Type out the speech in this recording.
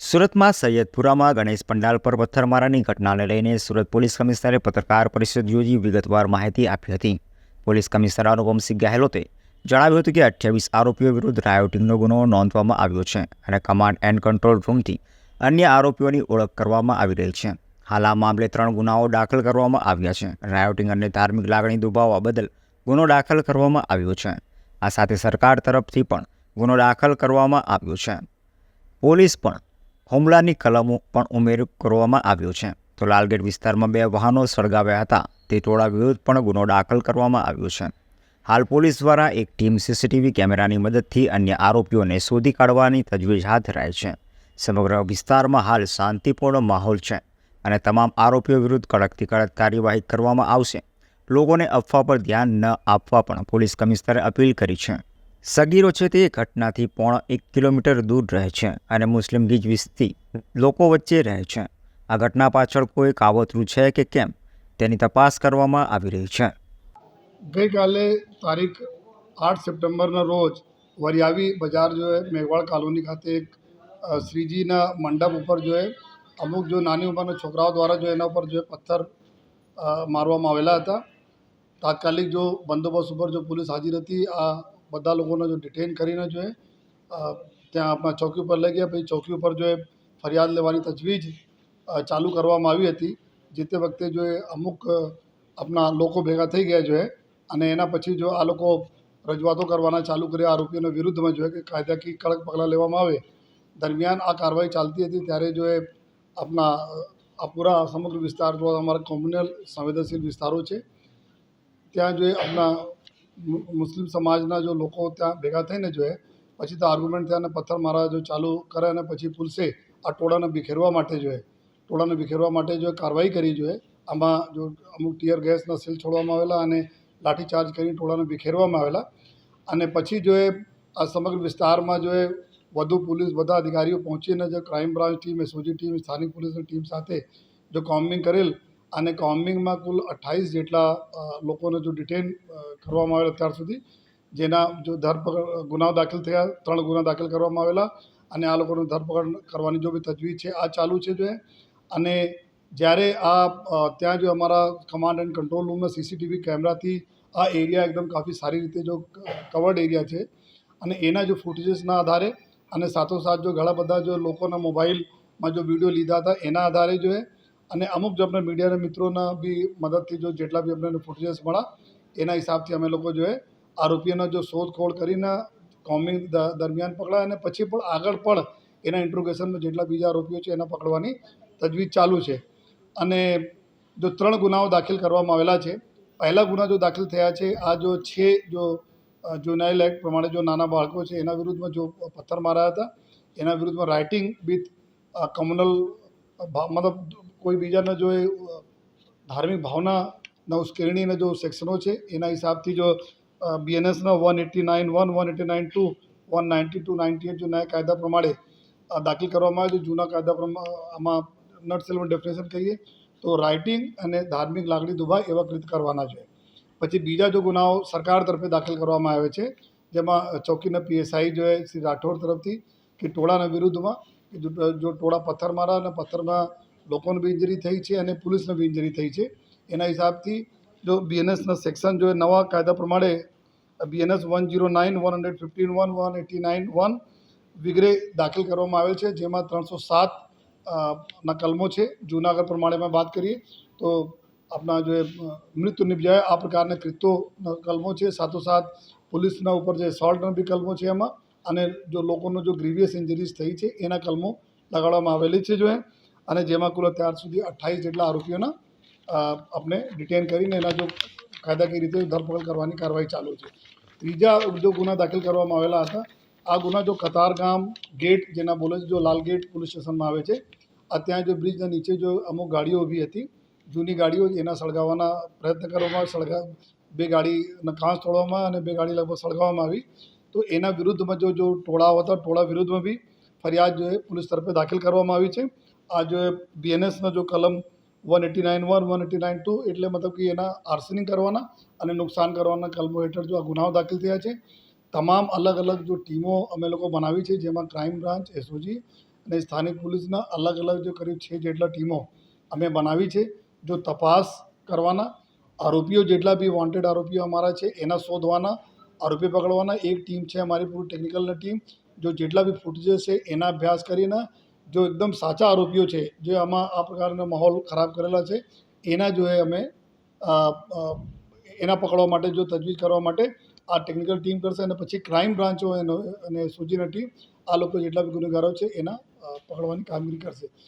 સુરતમાં સૈયદપુરામાં ગણેશ પંડાલ પર પથ્થરમારાની ઘટનાને લઈને સુરત પોલીસ કમિશનરે પત્રકાર પરિષદ યોજી વિગતવાર માહિતી આપી હતી. પોલીસ કમિશનર અનુપમસિંહ ગહેલોતે જણાવ્યું હતું કે અઠ્યાવીસ આરોપીઓ વિરુદ્ધ રાયોટિંગનો ગુનો નોંધવામાં આવ્યો છે અને કમાન્ડ એન્ડ કંટ્રોલ રૂમથી અન્ય આરોપીઓની ઓળખ કરવામાં આવી રહી છે. હાલ આ મામલે ત્રણ ગુનાઓ દાખલ કરવામાં આવ્યા છે. રાયોટિંગ અને ધાર્મિક લાગણી દુભાવવા બદલ ગુનો દાખલ કરવામાં આવ્યો છે. આ સાથે સરકાર તરફથી પણ ગુનો દાખલ કરવામાં આવ્યો છે. પોલીસ પણ હુમલાની કલમો પણ ઉમેર કરવામાં આવ્યો છે. તો લાલગેટ વિસ્તારમાં બે વાહનો સળગાવ્યા હતા. તે ટોળા વિરુદ્ધ પણ ગુનો દાખલ કરવામાં આવ્યો છે. હાલ પોલીસ દ્વારા એક ટીમ સીસીટીવી કેમેરાની મદદથી અન્ય આરોપીઓને શોધી કાઢવાની તજવીજ હાથ ધરાઈ છે. સમગ્ર વિસ્તારમાં હાલ શાંતિપૂર્ણ માહોલ છે અને તમામ આરોપીઓ વિરુદ્ધ કડકથી કડક કાર્યવાહી કરવામાં આવશે. લોકોને અફવા પર ધ્યાન ન આપવા પણ પોલીસ કમિશનરે અપીલ કરી છે. સગીરો છે તે ઘટનાથી પોણા એક કિલોમીટર દૂર રહે છે અને મુસ્લિમ ગીજ વિસ્તી લોકો વચ્ચે રહે છે. આ ઘટના પાછળ કોઈ કાવતરું છે કે કેમ? તેની તપાસ કરવામાં આવી રહી છે. ગઈકાલે તારીખ આઠ સપ્ટેમ્બરના રોજ વરિયાવી બજાર જો એ મેઘવાડ કોલોની ખાતે એક શ્રીજીના મંડપ ઉપર જો એ અમુક જો નાની ઉંમરના છોકરાઓ દ્વારા જો એના ઉપર જો પથ્થર મારવામાં આવેલા હતા. તાત્કાલિક જો બંદોબસ્ત ઉપર જો પોલીસ હાજર હતી, આ બધા લોકોને જો ડિટેન કરીને જો ત્યાં આપણા ચોકી ઉપર લઈ ગયા. પછી ચોકી ઉપર જો એ ફરિયાદ લેવાની તજવીજ ચાલુ કરવામાં આવી હતી. જે તે વખતે જો એ અમુક આપણા લોકો ભેગા થઈ ગયા જો અને એના પછી જો આ લોકો રજૂઆતો કરવાના ચાલુ કર્યા આરોપીઓના વિરુદ્ધમાં જોઈએ કે કાયદાકીય કડક પગલાં લેવામાં આવે. દરમિયાન આ કાર્યવાહી ચાલતી હતી ત્યારે જો એ આપણા આ પૂરા સમગ્ર વિસ્તાર જો અમારા કોમ્યુનલ સંવેદનશીલ વિસ્તારો છે. ત્યાં જો આપણા મુસ્લિમ સમાજના જો લોકો ત્યાં ભેગા થઈને જોઈએ પછી તો આર્ગ્યુમેન્ટ અને પથ્થર મારા જો ચાલુ કરે અને પછી પોલીસે આ ટોળાને બિખેરવા માટે જોઈએ ટોળાને બિખેરવા માટે જો કાર્યવાહી કરી જોઈએ આમાં જો અમુક ટીયર ગેસના સેલ છોડવામાં આવેલા અને લાઠીચાર્જ કરીને ટોળાને બિખેરવામાં આવેલા. અને પછી જો એ આ સમગ્ર વિસ્તારમાં જો એ વધુ પોલીસ, બધા અધિકારીઓ પહોંચીને જો crime branch team SOG team સ્થાનિક પોલીસની ટીમ સાથે જો કોમ્બિંગ કરેલ અને કોમ્બિંગમાં કુલ અઠ્ઠાવીસ જેટલા લોકોને જો ડિટેન કરવામાં આવેલા અત્યાર સુધી, જેના જો ધરપકડ ગુનાઓ દાખલ થયા, ત્રણ ગુના દાખલ કરવામાં આવેલા અને આ લોકોની ધરપકડ કરવાની જો બી તજવીજ છે, આ ચાલુ છે જો અને જ્યારે આ ત્યાં જો અમારા કમાન્ડ એન્ડ કંટ્રોલ રૂમના સીસીટીવી કેમેરાથી આ એરિયા એકદમ કાફી સારી રીતે જો કવર્ડ એરિયા છે. અને એના જો ફૂટેજીસના આધારે અને સાથોસાથ જો ઘણા બધા જો લોકોના મોબાઈલમાં જો વીડિયો લીધા હતા, એના આધારે જો એ અને અમુક જો આપણે મીડિયાના મિત્રોના બી મદદથી જો જેટલા બી અમને ફૂટેજીસ મળ્યા, એના હિસાબથી અમે લોકો જો એ આરોપીઓના જો શોધખોળ કરીને કોમિંગ દરમિયાન પકડાય અને પછી પણ આગળ પણ એના ઇન્ટ્રોગેશનમાં જેટલા બીજા આરોપીઓ છે એના પકડવાની તજવીજ ચાલુ છે. અને જો ત્રણ ગુનાઓ દાખલ કરવામાં આવેલા છે, પહેલા ગુના જો દાખલ થયા છે, આ જો છે, જો જુનાઇલ એક્ટ પ્રમાણે જો નાના બાળકો છે, એના વિરુદ્ધમાં જો પથ્થર માર્યા હતા, એના વિરુદ્ધમાં રાઇટિંગ વિથ કમ્યુનલ મતલબ કોઈ બીજાને જો એ ધાર્મિક ભાવનાના ઉશ્કેરણીના જો સેક્શનો છે, એના હિસાબથી જો બીએનએસના one eighty nine one one eighty nine two one ninety two ninety eight જો નયા કાયદા પ્રમાણે દાખલ કરવામાં આવે છે. જૂના કાયદા પ્રમાણે આમાં નટ સેલમાં ડેફિનેશન કહીએ, તો રાઇટિંગ અને ધાર્મિક લાગણી દુભાય એવા કૃત કરવાના છે. પછી બીજા જો ગુનાઓ સરકાર તરફે દાખલ કરવામાં આવે છે, જેમાં ચોકીના પીએસઆઈ જો શ્રી રાઠોડ તરફથી, કે ટોળાના વિરુદ્ધમાં જો ટોળા પથ્થર મારા અને પથ્થરમાં લોકોને બી ઇન્જરી થઈ છે અને પોલીસને બી ઇન્જરી થઈ છે. એના હિસાબથી જો બીએનએસના સેક્શન જો નવા કાયદા પ્રમાણે BNS one zero nine one hundred fifteen one one eighty nine one વગેરે દાખલ કરવામાં આવેલ છે. જેમાં ત્રણસો સાત ના કલમો છે. જૂનાગઢ પ્રમાણેમાં વાત કરીએ તો આપણા જો મૃત્યુ નિપજાય આ પ્રકારના કૃત્યોના કલમો છે. સાથોસાથ પોલીસના ઉપર જે સોલ્ટના બી કલમો છે એમાં. અને જો લોકોનો જો ગ્રીવિયસ ઇન્જરીઝ થઈ છે, એના કલમો લગાડવામાં આવેલી છે જો એ. અને જેમાં કુલ અત્યાર સુધી અઠ્ઠાવીસ જેટલા આરોપીઓના આપણે ડિટેન કરીને એના જો કાયદાકીય રીતે ધરપકડ કરવાની કાર્યવાહી ચાલુ છે. ત્રીજા જો ગુના દાખલ કરવામાં આવેલા હતા. આ ગુના જો કતારગામ ગેટ, જેના બોલે જો લાલ ગેટ પોલીસ સ્ટેશનમાં આવે છે આ ત્યાં જો બ્રિજના નીચે જો અમુક ગાડીઓ ઊભી હતી, જૂની ગાડીઓ એના સળગાવવાના પ્રયત્ન કરવામાં સળગા, બે ગાડીના કાંસ તોડવામાં અને બે ગાડી લગભગ સળગાવવામાં આવી, તો એના વિરુદ્ધમાં જો જો ટોળાઓ હતા, ટોળા વિરુદ્ધમાં બી ફરિયાદ જો પોલીસ તરફે દાખલ કરવામાં આવી છે. આ જો બીએનએસના જો કલમ one eighty nine one one eighty nine two એટલે મતલબ કે એના આર્સનિંગ કરવાના અને નુકસાન કરવાના કલમો હેઠળ જો આ ગુનાઓ દાખલ થયા છે, તમામ અલગ અલગ જો ટીમો અમે લોકો બનાવી છે, જેમાં ક્રાઇમ બ્રાન્ચ એસઓજી અને સ્થાનિક પોલીસના અલગ અલગ જો કરીબ છે જેટલા ટીમો અમે બનાવી છે, જો તપાસ કરવાના આરોપીઓ જેટલા બી વોન્ટેડ આરોપીઓ અમારા છે, એના શોધવાના, આરોપી પકડવાના, એક ટીમ છે અમારી પૂરી ટેકનિકલની ટીમ જો જેટલા બી ફૂટેજ છે, એના અભ્યાસ કરીને જો એકદમ સાચા આરોપીઓ છે, જે આમાં આ પ્રકારનો માહોલ ખરાબ કરેલા છે, એના જો અમે એના પકડવા માટે જો તજવીજ કરવા માટે આ ટેકનિકલ ટીમ કરશે અને પછી ક્રાઇમ બ્રાન્ચો એનો અને સોજીની ટીમ આ લોકો જેટલા બી ગુનેગારો છે એના પકડવાની કામગીરી કરશે.